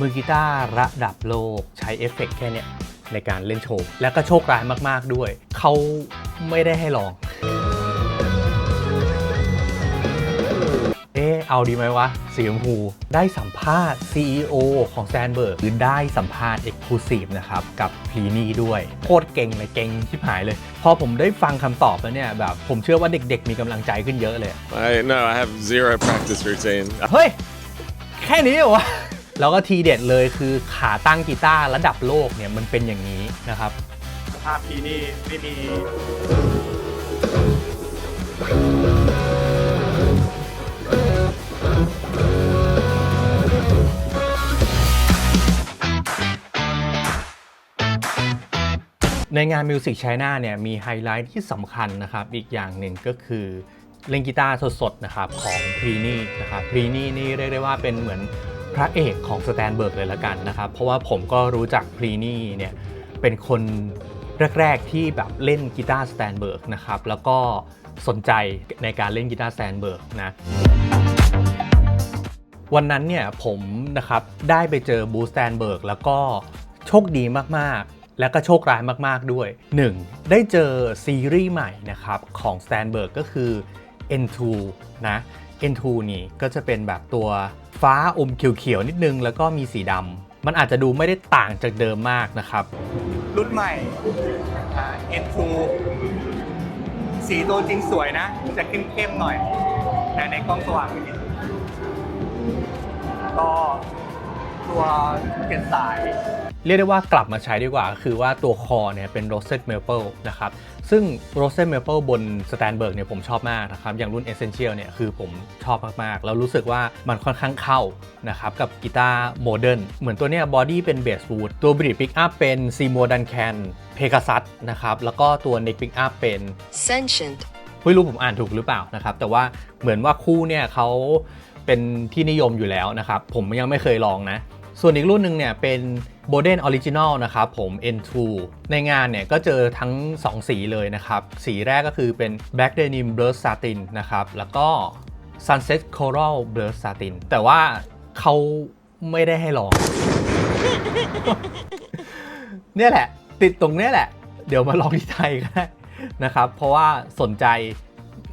มือกีตาร์ระดับโลกใช้เอฟเฟกต์แค่เนี้ยในการเล่นโชว์ แล้วก็โชคร้ายมาก ๆ ด้วย เขาไม่ได้ให้ลอง เอะเอาดีไหมวะ สีชมพูได้สัมภาษณ์ CEO ของแซนเบิร์กหรือได้สัมภาษณ์ Exclusive นะครับ กับพลีนี่ด้วย โคตรเก่งเลยเก่งชิบหายเลย พอผมได้ฟังคำตอบแล้วเนี่ย แบบผมเชื่อว่าเด็กๆ มีกำลังใจขึ้นเยอะเลย I no, I have zero practice routine. เฮ้ย แค่นี้เหรอวะ แล้วก็ทีเด็ดเลยคือขาตั้งกีตาร์ระดับโลกเนี่ยมันเป็นอย่างนี้นะครับ ภาพพีนี่ไม่มีในงาน Music China เนี่ยมีไฮไลท์ที่สำคัญนะครับ อีกอย่างหนึ่งก็คือเล่นกีตาร์สดๆนะครับของพรีนี่นะครับพรีนี่นี่เรียกได้ว่าเป็นเหมือน พระเอกของสแตนเบิร์กเลยละกันนะครับ เพราะว่าผมก็รู้จักพรีนี่เนี่ยเป็นคนแรก ๆ ที่แบบเล่นกีตาร์สแตนเบิร์กนะครับ แล้วก็สนใจในการเล่นกีตาร์สแตนเบิร์กนะวันนั้นเนี่ยผมนะครับได้ไปเจอบูสแตนเบิร์กแล้วก็โชคดีมากๆ แล้วก็โชคร้ายมากๆด้วย 1. ได้เจอซีรีส์ใหม่นะครับของ s t a n b e r g ก็คือ N2 นะ N2 นี่ก็จะเป็นแบบตัวฟ้าอมเขียวๆนิดนึง แล้วก็มีสีดำมันอาจจะดูไม่ได้ต่างจากเดิมมากนะครับ รุ่นใหม่ N2 สีตัวจริงสวยนะ จะเข้มๆหน่อย แต่ในกล้องสว่างไม่เห็นก็ตัวเก็นสาย เรียกได้ว่ากลับมาใช้ดีกว่า คือว่าตัวคอเนี่ยเป็น roasted maple นะครับ ซึ่ง roasted maple บน Stanberg เนี่ยผมชอบมากนะครับ อย่างรุ่น essential เนี่ยคือผมชอบมาก ๆ แล้วรู้สึกว่ามันค่อนข้างเข้านะครับ กับกีตาร์โมเดิร์นเหมือนตัวเนี้ยบอดี้เป็น bass wood ตัว bridge pick up เป็น Seymour Duncan Pegasus นะครับ แล้วก็ตัว neck pick up เป็น Sentient. ไม่รู้ผมอ่านถูกหรือเปล่านะครับ แต่ว่าเหมือนว่าคู่เนี่ยเขาเป็นที่นิยมอยู่แล้วนะครับ ผมยังไม่เคยลองนะ ส่วนอีกรุ่นหนึ่งเนี่ยเป็น b o d e n Original นะครับผม N2 ในงานเนี่ยก็เจอทั้ง 2 สีเลยนะครับ สีแรกก็คือเป็น Black Denim Blur Satin นะครับ แล้วก็ Sunset Coral Blur Satin แต่ว่าเขาไม่ได้ให้ลอง เนี่ยแหละ ติดตรงเนี้ยแหละ เดี๋ยวมาลองที่ไทยก็ได้นะครับ เพราะว่าสนใจ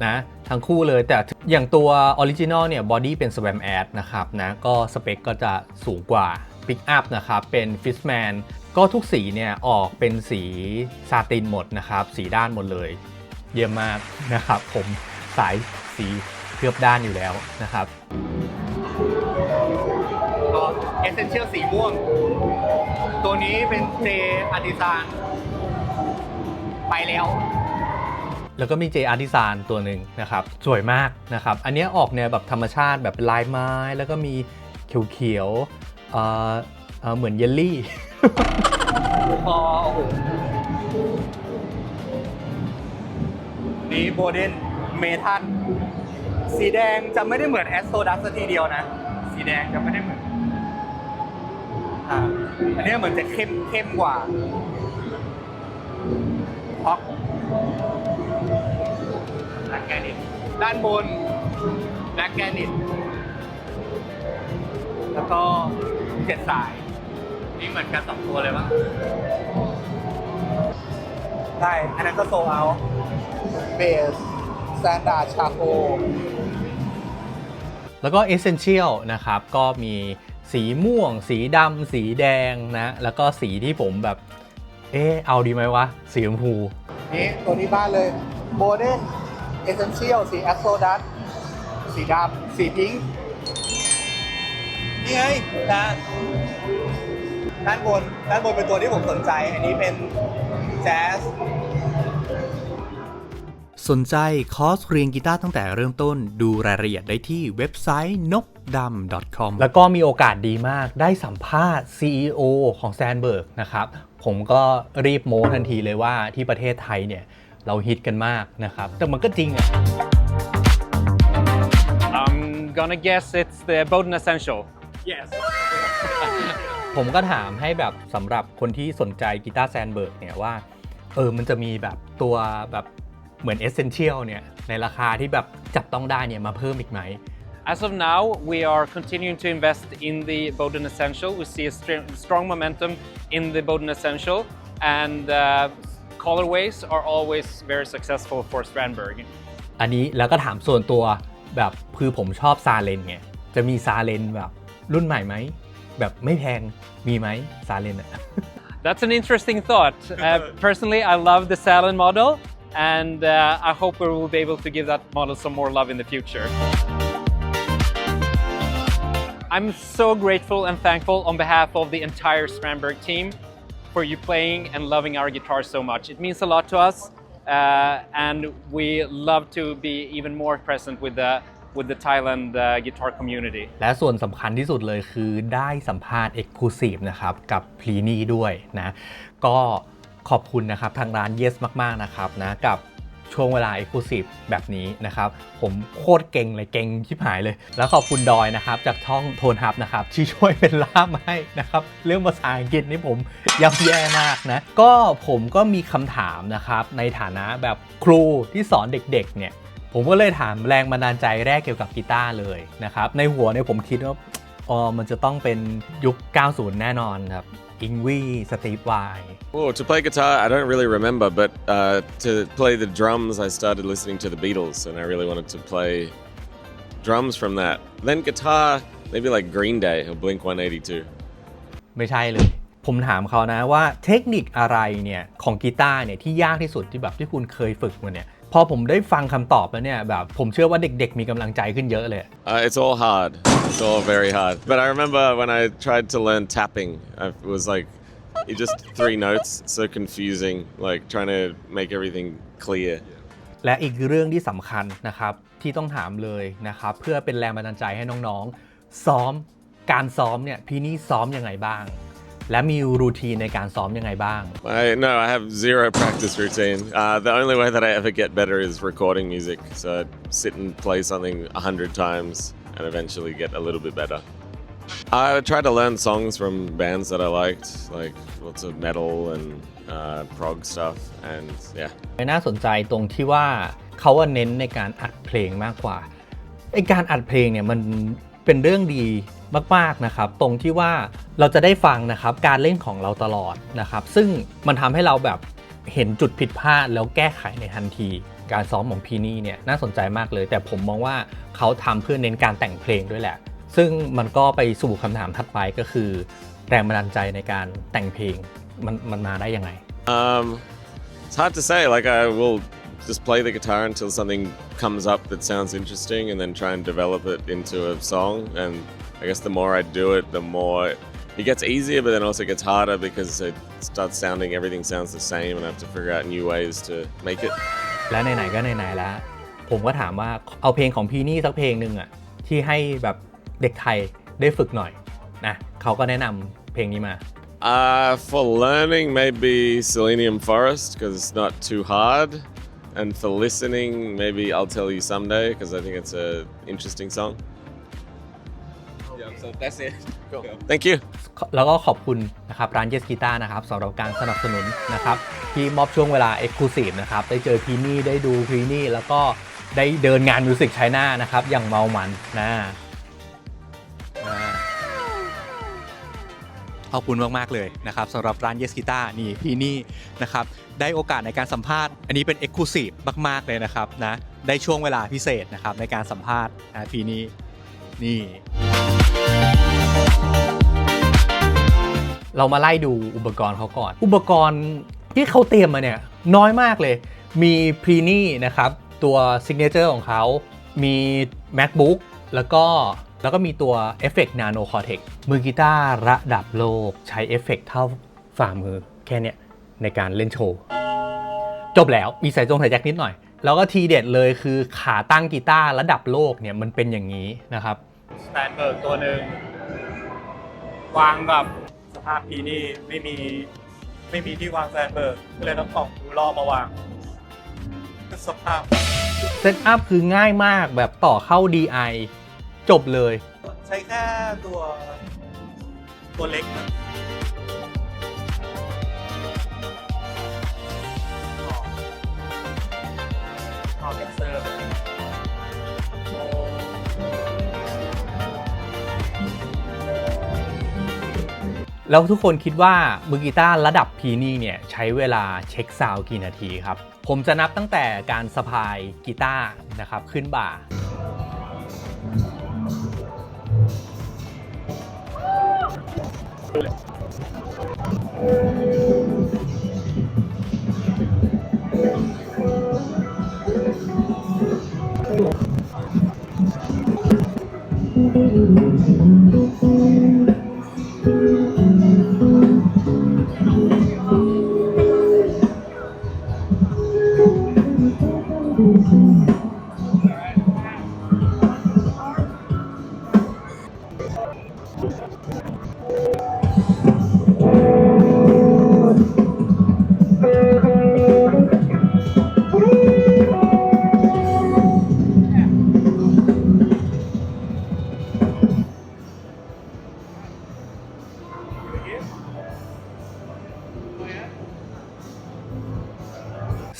นะ ทั้งคู่เลย แต่อย่างตัวออริจินอลเนี่ยบอดี้เป็น SWAM Ad นะครับนะก็สเปคก็จะสูงกว่า Pick Up นะครับเป็น Fishman ก็ทุกสีเนี่ยออกเป็นสีซาตินหมดนะครับ สีด้านหมดเลย เยี่ยมมากนะครับผมสายสีเคลือบด้านอยู่แล้วนะครับก็ Essential สีม่วง ตัวนี้เป็นเจอาร์ติซานไปแล้ว แล้วก็มีเจอาร์ติซานตัวหนึ่งนะครับ สวยมากนะครับ อันนี้ออกแนวแบบธรรมชาติแบบเป็นลายไม้ แล้วก็มีเขียวๆเอ่อเอ่อเหมือนเยลลี่พอนี่โบเดนเมทัลสีแดงจะไม่ได้เหมือนแอสโ d ดัสทีเดียวนะ สีแดงจะไม่ได้เหมือน อ่า อันนี้เหมือนจะเข้มเข้มกว่า ฮอกแบล็กแกนิตด้านบนแบล็กแกนิตแล้วก็เจ็ดสาย นี่เหมือนกันสองตัวเลยปะใช่ อันนั้นก็โซเอาเบสแซนดาชาโคแล้วก็ Essential นะครับ ก็มีสีม่วง สีดำ สีแดงนะ แล้วก็สีที่ผมแบบ เออเอาดีไหมวะ สีชมพู นี่ตัวนี้บ้านเลยโบเดนเอเซนเชียลสีแอสโซดัสสีดำสีพิงค์นี่ไงนะด้านบนด้านบนเป็นตัวที่ผมสนใจ อันนี้เป็นแจ๊สสนใจคอร์สเรียนกีตาร์ตั้งแต่เริ่มต้นดูรายละเอียดได้ที่เว็บไซต์ nokdam.com แล้วก็มีโอกาสดีมากได้สัมภาษณ์ CEO ของ s t a n b e r g นะครับ ผมก็รีบโม้ทันทีเลยว่าที่ประเทศไทยเนี่ยเราฮิตกันมากนะครับ แต่มันก็จริงอะ I'm gonna guess it's the Bowden Essential. yes ผมก็ถามให้แบบสำหรับคนที่สนใจกีตาร์แซนเบิร์กเนี่ยว่า เออมันจะมีแบบตัวแบบเหมือนเอเซนเชียลเนี่ยในราคาที่แบบจับต้องได้เนี่ยมาเพิ่มอีกไหม As of now, we are continuing to invest in the Bowden Essential. We see a str- strong momentum in the Bowden Essential, and uh, colorways are always very successful for Strandberg. อันนี้แล้วก็ถามส่วนตัวแบบคือผมชอบซาเลนไงจะมีซาเลนแบบรุ่นใหม่ไหม แบบไม่แพงมีไหมซาเลนอะ That's an interesting thought. Uh, personally, I love the Salon model, and uh, I hope we will be able to give that model some more love in the future. I'm so grateful and thankful on behalf of the entire Strandberg team for you playing and loving our guitar so much. It means a lot to us, uh, and we love to be even more present with the with the Thailand uh, guitar community. และส่วนสำคัญที่สุดเลยคือได้สัมภาษณ์ Exclusive นะครับ กับพลีนี่ด้วยนะ ก็ขอบคุณนะครับทางร้าน Yes มาก ๆ นะครับนะกับ ช่วงเวลา Exclusive แบบนี้นะครับ ผมโคตรเก่งเลยเก่งชิบหายเลย แล้วขอบคุณดอยนะครับ จากช่องโทนฮับนะครับ ที่ช่วยเป็นล่ามให้นะครับ เรื่องภาษาอังกฤษนี่ผมย่ำแย่มากนะ ก็ผมก็มีคำถามนะครับ ในฐานะแบบครูที่สอนเด็กๆเนี่ยผมก็เลยถามแรงบันดาลใจแรกเกี่ยวกับกีตาร์เลยนะครับ ในหัวเนี่ยผมคิดว่าอ๋อมันจะต้องเป็นยุค 90 แน่นอนครับ อิงวีสตีฟไว Oh, to play guitar, I don't really remember, but uh, to play the drums, I started listening to the Beatles, and I really wanted to play drums from that. Then guitar, maybe like Green Day or Blink 182. ไม่ใช่เลย ผมถามเขานะว่าเทคนิคอะไรเนี่ยของกีตาร์เนี่ยที่ยากที่สุดที่แบบที่คุณเคยฝึกมาเนี่ย พอผมได้ฟังคำตอบแล้วเนี่ยแบบผมเชื่อว่าเด็กๆ มีกำลังใจขึ้นเยอะเลย Uh, it's all hard. It's all very hard. But I remember when I tried to learn tapping, I it was like it just three notes, so confusing, like trying to make everything clear. และอีกเรื่องที่สำคัญนะครับที่ต้องถามเลยนะครับเพื่อเป็นแรงบันดาลใจให้น้องๆ ซ้อมการซ้อมเนี่ยพี่นี่ซ้อมยังไงบ้าง และมีรูทีนในการซ้อมยังไงบ้าง I no, I have zero practice routine. Uh, the only way that I ever get better is recording music. So I sit and play something a hundred times and eventually get a little bit better. I try to learn songs from bands that I liked, like lots of metal and uh, prog stuff, and yeah. น่าสนใจตรงที่ว่าเขาว่าเน้นในการอัดเพลงมากกว่าไอการอัดเพลงเนี่ยมันเป็นเรื่องดี มากๆนะครับ ตรงที่ว่าเราจะได้ฟังนะครับการเล่นของเราตลอดนะครับ ซึ่งมันทำให้เราแบบเห็นจุดผิดพลาดแล้วแก้ไขในทันที การซ้อมของพีนี่เนี่ยน่าสนใจมากเลย แต่ผมมองว่าเขาทำเพื่อเน้นการแต่งเพลงด้วยแหละ ซึ่งมันก็ไปสู่คำถามถัดไปก็คือ แรงบันดาลใจในการแต่งเพลงมันมันมาได้ยังไง Um, it's hard to say. Like I will just play the guitar until something comes up that sounds interesting, and then try and develop it into a song. And I guess the more I do it, the more it gets easier, but then also gets harder because it starts sounding everything sounds the same, and I have to figure out new ways to make it. และไหนๆก็ไหนๆแล้ว ผมก็ถามว่าเอาเพลงของพี่นี่สักเพลงหนึ่งอะที่ให้แบบเด็กไทยได้ฝึกหน่อยนะเขาก็แนะนำเพลงนี้มา Uh, for learning, maybe Selenium Forest because it's not too hard. And for listening, maybe I'll tell you someday because I think it's a interesting song. Yeah, so that's it. Thank you. แล้วก็ขอบคุณนะครับร้านเยสกีตานะครับสำหรับการสนับสนุนนะครับที่มอบช่วงเวลา Exclusive นะครับได้เจอพีนี่ได้ดูพีนี่แล้วก็ได้เดินงานมิวสิกไชน่านะครับอย่างเมามันนะอ่าขอบคุณมาก ๆ เลยนะครับสำหรับร้านเยสกีตานี่พีนี่นะครับได้โอกาสในการสัมภาษณ์ อันนี้เป็น Exclusive มาก ๆ เลยนะครับนะได้ช่วงเวลาพิเศษนะครับในการสัมภาษณ์นะพีนี่นี่ เรามาไล่ดูอุปกรณ์เขาก่อน อุปกรณ์ที่เขาเตรียมมาเนี่ยน้อยมากเลย มีพรีนี่นะครับตัวซิกเนเจอร์ของเขามี MacBook แล้วก็แล้วก็มีตัว Effect Nano Cortex มือกีตาร์ระดับโลกใช้เอฟเฟกต์เท่าฝ่ามือแค่เนี้ยในการเล่นโชว์ จบแล้วมีสายจงสายแจ็คนิดหน่อย แล้วก็ทีเด็ดเลยคือขาตั้งกีตาร์ระดับโลกเนี่ยมันเป็นอย่างนี้นะครับสแตนเบิร์กตัวหนึ่งวางแบบส ภาพพีนี่ไม่มีไม่มีที่วางสแตนเบิร์กก็เลยต้องกล่องดูรอบมาวางสภาพเซตอัพคือง่ายมากแบบต่อเข้า DI จบเลย ใช้แค่ตัวตัวเล็กนะต่อเท็กเซ แล้วทุกคนคิดว่ามือกีตาร์ระดับพีนี่เนี่ยใช้เวลาเช็คซาวกี่นาทีครับ ผมจะนับตั้งแต่การสะพายกีตาร์นะครับขึ้นบ่า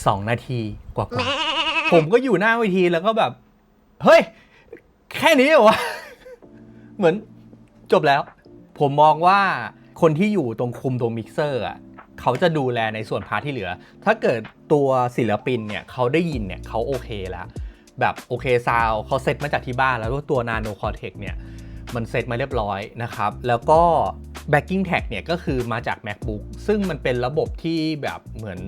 สองนาทีกว่าๆผมก็อยู่หน้าเวทีแล้วก็แบบ เฮ้ย แค่นี้เหรอวะ เหมือนจบแล้ว ผมมองว่าคนที่อยู่ตรงคุมตรงมิกเซอร์อะเขาจะดูแลในส่วนพาร์ทที่เหลือ ถ้าเกิดตัวศิลปินเนี่ยเขาได้ยินเนี่ยเขาโอเคแล้ว แบบโอเคซาวเขาเซตมาจากที่บ้านแล้วตัว Nano Cortex เนี่ยมันเซตมาเรียบร้อยนะครับ แล้วก็ backing tag เนี่ยก็คือมาจาก MacBook ซึ่งมันเป็นระบบที่แบบเหมือน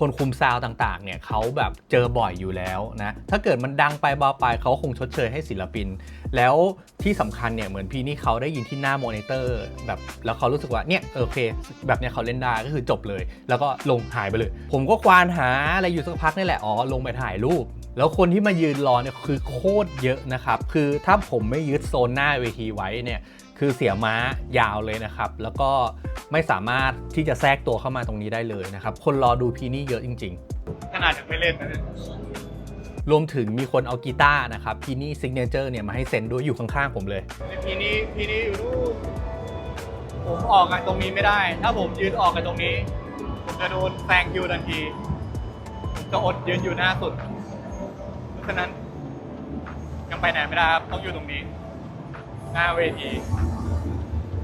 คนคุมซาวต่างๆ เนี่ยเขาแบบเจอบ่อยอยู่แล้วนะ ถ้าเกิดมันดังไปเบาไปเขาคงชดเชยให้ศิลปิน แล้วที่สำคัญเนี่ยเหมือนพี่นี่เขาได้ยินที่หน้ามอนิเตอร์ แบบแล้วเขารู้สึกว่าเนี่ยโอเค แบบเนี้ยเขาเล่นได้ก็คือจบเลย แล้วก็ลงหายไปเลย ผมก็ควานหาอะไรอยู่สักพักนี่แหละอ๋อลงไปถ่ายรูปแล้วคนที่มายืนรอเนี่ยคือโคตรเยอะนะครับ คือถ้าผมไม่ยึดโซนหน้าเวทีไว้เนี่ย คือเสียม้ายาวเลยนะครับ แล้วก็ไม่สามารถที่จะแทรกตัวเข้ามาตรงนี้ได้เลยนะครับ คนรอดูพีนี่เยอะจริง ขนาดยังไม่เล่นนะเนี่ยๆ รวมถึงมีคนเอากีตาร์นะครับพีนี่ซิกเนเจอร์เนี่ยมาให้เซ็นด้วยอยู่ข้างๆผมเลยพีนี้พีนี้อยู่นู่นผมออกกันตรงนี้ไม่ได้ ถ้าผมยืนออกกันตรงนี้ ผมจะโดนแซงคิวทันทีผมจะอดยืนอยู่หน้าสุด เพราะฉะนั้นยังไปไหนไม่ได้ครับต้องอยู่ตรงนี้ หน้าเวที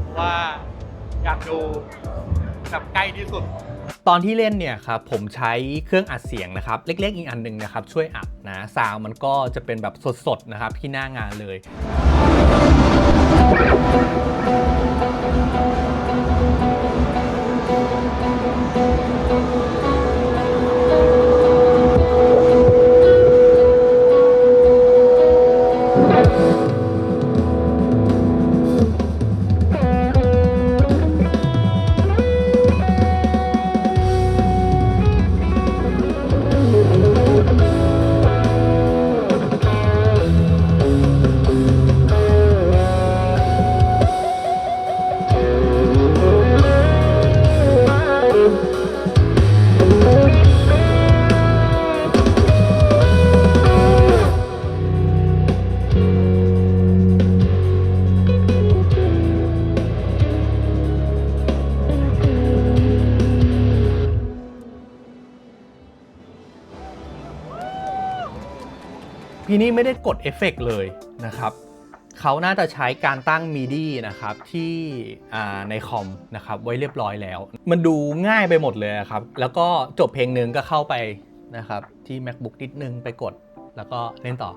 เพราะว่าอยากดูแบบใกล้ที่สุดตอนที่เล่นเนี่ยครับผมใช้เครื่องอัดเสียงนะครับ เล็กๆ อีกอันหนึ่งนะครับ ช่วยอัดนะซาวมันก็จะเป็นแบบสดๆนะครับที่หน้างานเลย ที่นี่ไม่ได้กดเอฟเฟกต์เลยนะครับเขาน่าจะใช้การตั้ง MIDI นะครับที่ในคอมนะครับไว้เรียบร้อยแล้ว มันดูง่ายไปหมดเลยครับ แล้วก็จบเพลงหนึ่งก็เข้าไปนะครับที่ macbook นิดนึงไปกด แล้วก็เล่นต่อ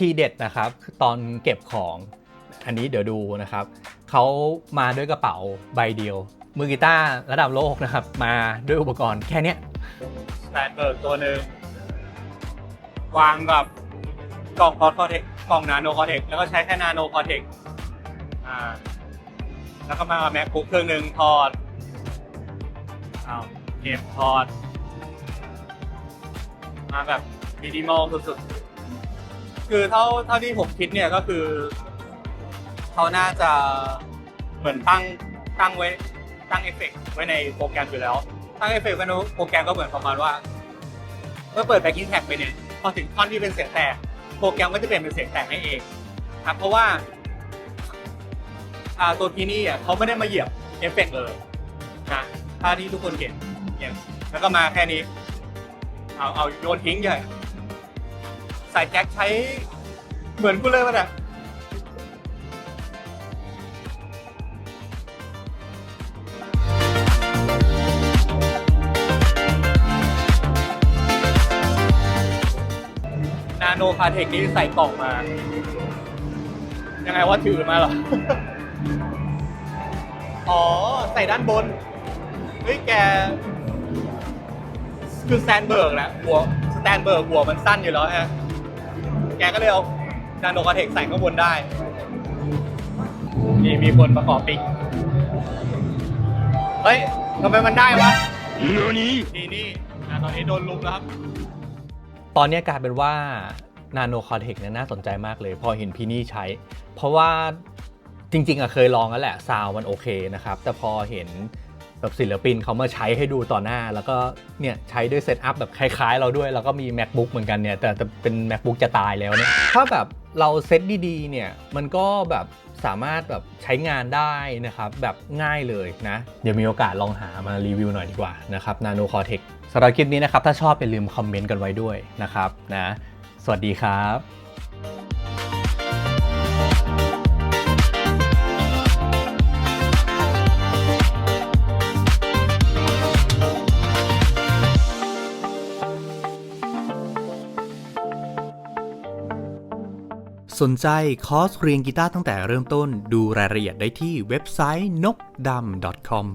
ทีเด็ดนะครับ ตอนเก็บของอันนี้เดี๋ยวดูนะครับ เขามาด้วยกระเป๋าใบเดียว มือกีตาร์ระดับโลกนะครับ มาด้วยอุปกรณ์แค่เนี้ยสแตนเบิร์กตัวหนึ่งวางกับกล่องคอร์คอเทคกล่องนาโนคอเทคแล้วก็ใช้แค่นาโนคอเทคอ่าแล้วก็มาแม็กบุ๊กเครื่องหนึ่งถอดอ้าเก็บถอด มาแบบมินิมอลสุดๆ คือเท่าเท่าที่ผมคิดเนี่ยก็คือเขาน่าจะเหมือนตั้งตั้งไว้ตั้งเอฟเฟกต์ไว้ในโปรแกรมอยู่แล้ว ตั้งเอฟเฟกต์ไว้ในโปรแกรมก็เหมือนประมาณว่าเมื่อเปิดแบ็กกิ้งแท็กไปเนี่ยพอถึงท่อนที่เป็นเสียงแตกโปรแกรมก็จะเปลี่ยนเป็นเสียงแตกให้เองครับเพราะว่าตัวทีนี่อะเขาไม่ได้มาเหยียบเอฟเฟกต์เลยนะถ้าที่ทุกคนเห็นเนี่ยแล้วก็มาแค่นี้ เอาเอาโยนทิ้งเลย ใส่แจ็คใช้เหมือนกูเลยมันอะนาโนคาเทคนี่ใส่กล่องมา ยังไงว่าถือมาเหรอ อ๋อ ใส่ด้านบน เฮ้ย แก คือแตนเบิร์กแหละหัว สแตนเบิร์กหัวมันสั้นอยู่แล้วฮะ แกก็เลยเอานาโนคาเทคใส่ข้างบนได้ นี่มีคนประกอบปิกเฮ้ยทำไมมันได้วะนี่นี่อะตอนนี้โดนลุมแล้วครับ ตอนนี้กลายเป็นว่า Nano Cortex เนี่ยน่าสนใจมากเลย พอเห็นพี่นี่ใช้ เพราะว่าจริงๆอะเคยลองแล้วแหละซาวมันโอเคนะครับ แต่พอเห็น แบบศิลปินเขามาใช้ให้ดูต่อหน้า แล้วก็เนี่ยใช้ด้วยเซตอัพแบบคล้ายๆ เราด้วย แล้วก็มี macbook เหมือนกันเนี่ย แต่แต่เป็น macbook จะตายแล้วเนี่ย ถ้าแบบเราเซตดีๆ เนี่ย มันก็แบบสามารถแบบใช้งานได้นะครับ แบบง่ายเลยนะ เดี๋ยวมีโอกาสลองหามารีวิวหน่อยดีกว่านะครับ Nano Cortex สำหรับคลิปนี้นะครับ ถ้าชอบอย่าลืมคอมเมนต์กันไว้ด้วยนะครับนะ สวัสดีครับ สนใจคอร์สเรียนกีตาร์ตั้งแต่เริ่มต้นดูรายละเอียดได้ที่เว็บไซต์นกดำ .com